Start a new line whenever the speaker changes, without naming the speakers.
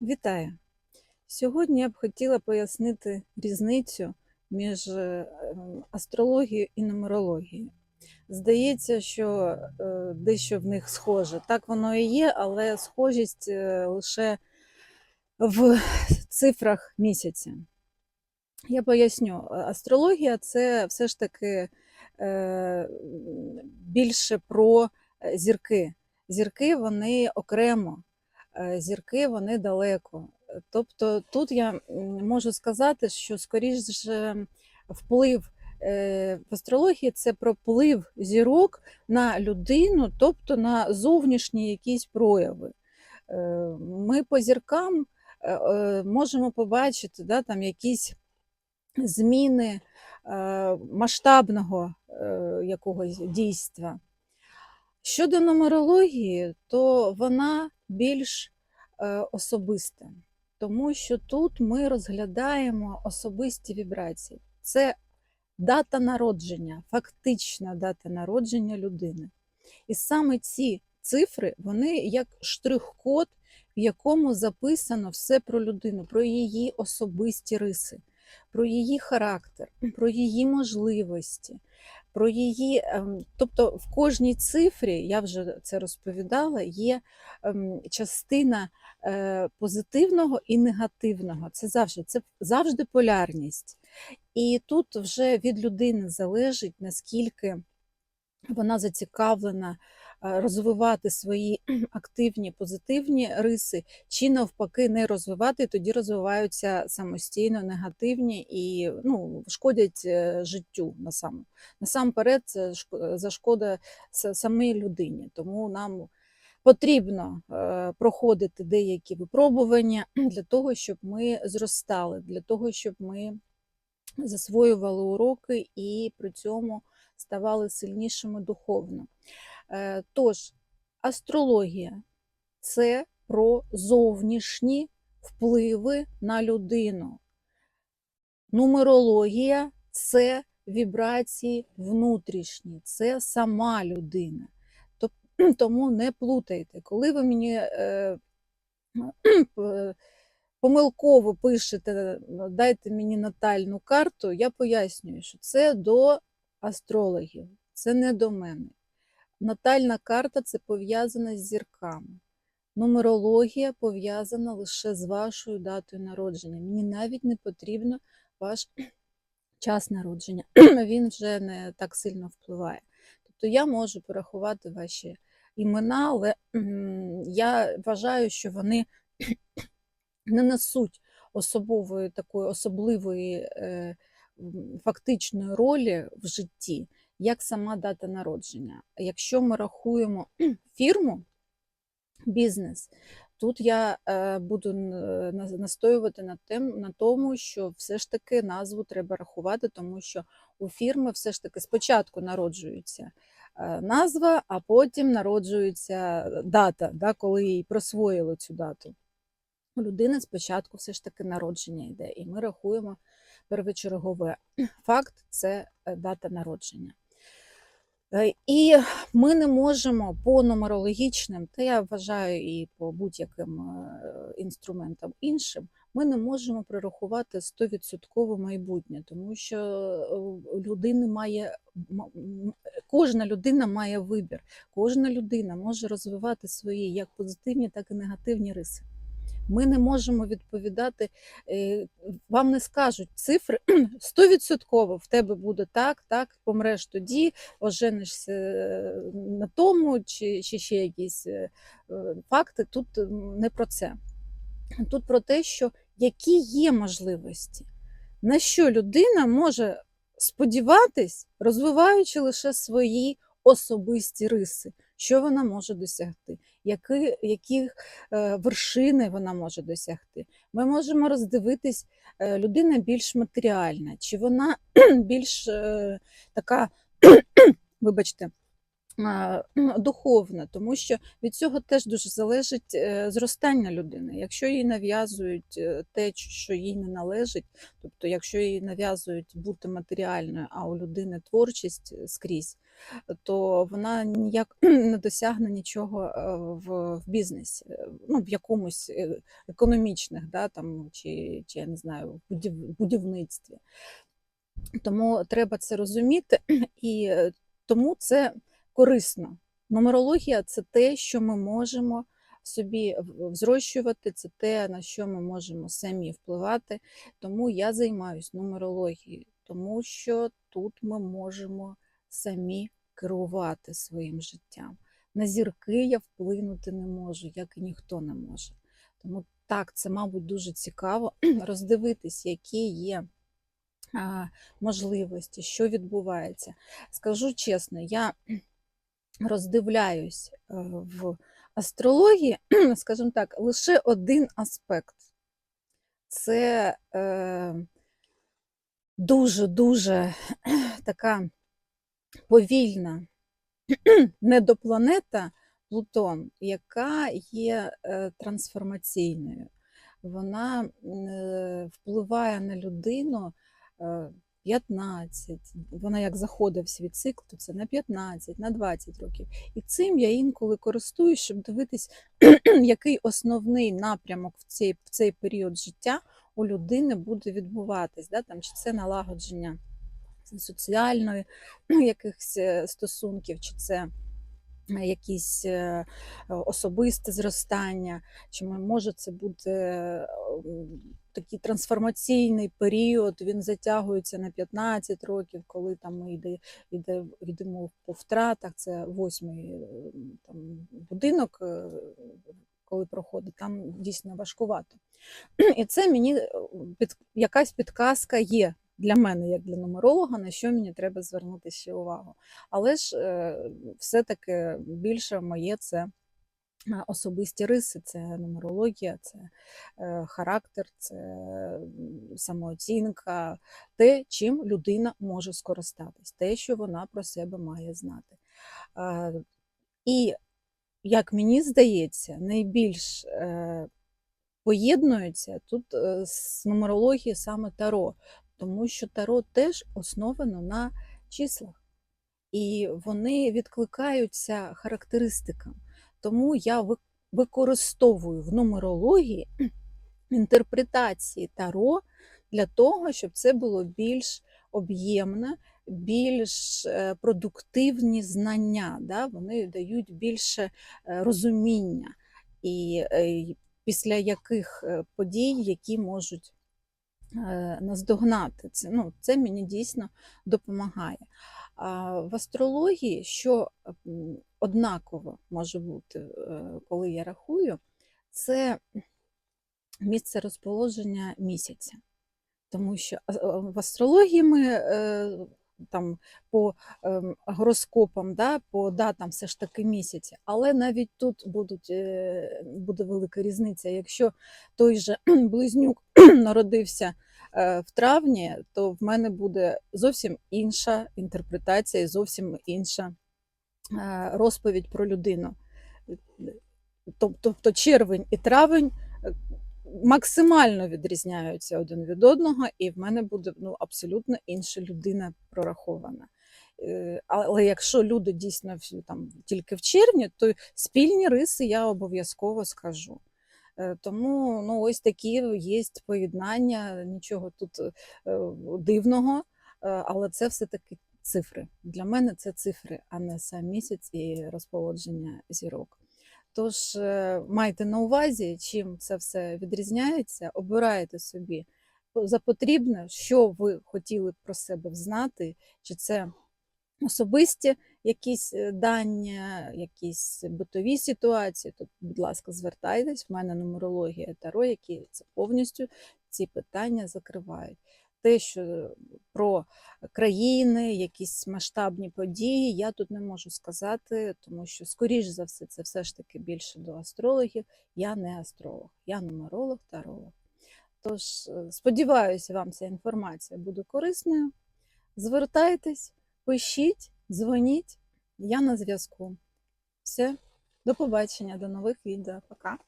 Вітаю! Сьогодні я б хотіла пояснити різницю між е, астрологією і нумерологією. Здається, що е, дещо в них схоже. Так воно і є, але схожість е, лише в цифрах місяця. Я поясню, астрологія це все ж таки більше про зірки. Зірки вони окремо, зірки вони далеко. Тобто тут я можу сказати, що скоріше вплив е, в астрології це про вплив зірок на людину, тобто на зовнішні якісь прояви. Е, Ми по зіркам е, е, можемо побачити да, там якісь зміни е, масштабного е, якогось дійства. Щодо нумерології, то вона більш е, особиста, тому що тут ми розглядаємо особисті вібрації. Це дата народження, фактична дата народження людини. І саме ці цифри, вони як штрих-код, в якому записано все про людину, про її особисті риси, про її характер, про її можливості, про її, ем, тобто в кожній цифрі, я вже це розповідала, є ем, частина е, позитивного і негативного. Це завжди, це завжди полярність. І тут вже від людини залежить, наскільки вона зацікавлена розвивати свої активні позитивні риси, чи навпаки не розвивати, тоді розвиваються самостійно негативні і ну, шкодять е, життю насам. насамперед, це шк- зашкода самій людині. Тому нам потрібно е, проходити деякі випробування для того, щоб ми зростали, для того, щоб ми засвоювали уроки і при цьому ставали сильнішими духовно. Е, Тож, астрологія це про зовнішні впливи на людину. Нумерологія це вібрації внутрішні, це сама людина. Тому не плутайте. Коли ви мені е, помилково пишете, дайте мені натальну карту, я пояснюю, що це до астрологів, це не до мене. Натальна карта це пов'язана з зірками. Нумерологія пов'язана лише з вашою датою народження. Мені навіть не потрібно ваш час народження. Він вже не так сильно впливає. Тобто я можу порахувати ваші імена, але я вважаю, що вони не несуть особової такої особливої е, фактичної ролі в житті, як сама дата народження. Якщо ми рахуємо фірму, бізнес, тут я е, буду е, на- настоювати на, тем, на тому, що все ж таки назву треба рахувати, тому що у фірми все ж таки спочатку народжується е, назва, а потім народжується дата, да, коли їй присвоїли цю дату людини спочатку все ж таки народження йде, і ми рахуємо первочергове. Факт це е, дата народження. Е, І ми не можемо по нумерологічним, та я вважаю і по будь-яким е, інструментам іншим, ми не можемо прорахувати 100% майбутнє, тому що людини має кожна людина має вибір, кожна людина може розвивати свої як позитивні, так і негативні риси. Ми не можемо відповідати, е, вам не скажуть цифри 100% в тебе буде так, так, помреш тоді, оженишся е, на тому, чи, чи ще якісь е, факти. Тут не про це. Тут про те, що які є можливості, на що людина може сподіватись, розвиваючи лише свої особисті риси, що вона може досягти, які, які е, вершини вона може досягти. Ми можемо роздивитись, е, людина більш матеріальна, чи вона більш е, така, вибачте, а, духовне, тому що від цього теж дуже залежить е, зростання людини. Якщо їй нав'язують е, те, що їй не належить, тобто, якщо їй нав'язують бути матеріальною, а у людини творчість е, скрізь, то вона ніяк не досягне нічого в, в бізнесі, ну, в якомусь економічних, да, там, чи, чи я не знаю, в будівництві. Тому треба це розуміти, і тому це корисно. Нумерологія це те, що ми можемо собі взрощувати, це те, на що ми можемо самі впливати. Тому я займаюся нумерологією, тому що тут ми можемо самі керувати своїм життям. На зірки я вплинути не можу, як і ніхто не може. Тому так, це, мабуть, дуже цікаво роздивитись, які є можливості, що відбувається. Скажу чесно, я роздивляюсь е, в астрології, скажімо так, лише один аспект. Це дуже-дуже така повільна недопланета Плутон, яка є е, трансформаційною. Вона е, впливає на людину 15, вона як заходить в свій цикл, то це на 15, на 20 років. І цим я інколи користуюсь, щоб дивитись, який основний напрямок в цей, в цей період життя у людини буде відбуватись. Да? Там, чи це налагодження соціальної якихось е, стосунків, чи це е, якісь е, особисте зростання, чи може це бути такий трансформаційний період, він затягується на 15 років, коли там ми йде, йде, йдемо по втратах, це восьмий е, там, будинок, е, коли проходить, там дійсно важкувато. І це мені е, під, якась підказка є для мене, як для нумеролога, на що мені треба звернути ще увагу. Але ж все-таки більше моє це особисті риси, це нумерологія, це е, характер, це самооцінка, те, чим людина може скористатись, те, що вона про себе має знати. Е, І, як мені здається, найбільш е, поєднується тут з нумерологією саме Таро, тому що Таро теж основано на числах, і вони відкликаються характеристикам. Тому я використовую в нумерології інтерпретації Таро для того, щоб це було більш об'ємне, більш е, продуктивні знання. Да? Вони дають більше е, розуміння, і е, після яких подій, які можуть наздогнати. Це, ну, це мені дійсно допомагає. А в астрології, що однаково може бути, е, коли я рахую, це місце розположення місяця. Тому що в астрології ми е, там по ем, гороскопам, да, по датам все ж таки місяці, але навіть тут будуть, е, буде велика різниця. Якщо той же близнюк народився в травні, то в мене буде зовсім інша інтерпретація і зовсім інша розповідь про людину. Тобто червень і травень е, максимально відрізняються один від одного, і в мене буде ну, абсолютно інша людина прорахована. Е, Але якщо люди дійсно там, тільки в червні, то спільні риси я обов'язково скажу. Е, Тому ну, ось такі є поєднання, нічого тут е, дивного, е, але це все-таки цифри. Для мене це цифри, а не сам місяць і розположення зірок. Тож е, майте на увазі, чим це все відрізняється, обирайте собі за потрібне, що ви хотіли про себе знати, чи це особисті якісь е, дані, якісь битові ситуації, то, будь ласка, звертайтесь, в мене нумерологія Таро, які це повністю ці питання закривають. Те, що про країни, якісь масштабні події, я тут не можу сказати, тому що, скоріш за все, це все ж таки більше до астрологів. Я не астролог, я нумеролог, таролог. Тож, е, сподіваюся, вам ця інформація буде корисною. Звертайтесь, пишіть, дзвоніть. Я на зв'язку. Все, до побачення, до нових відео. Пока.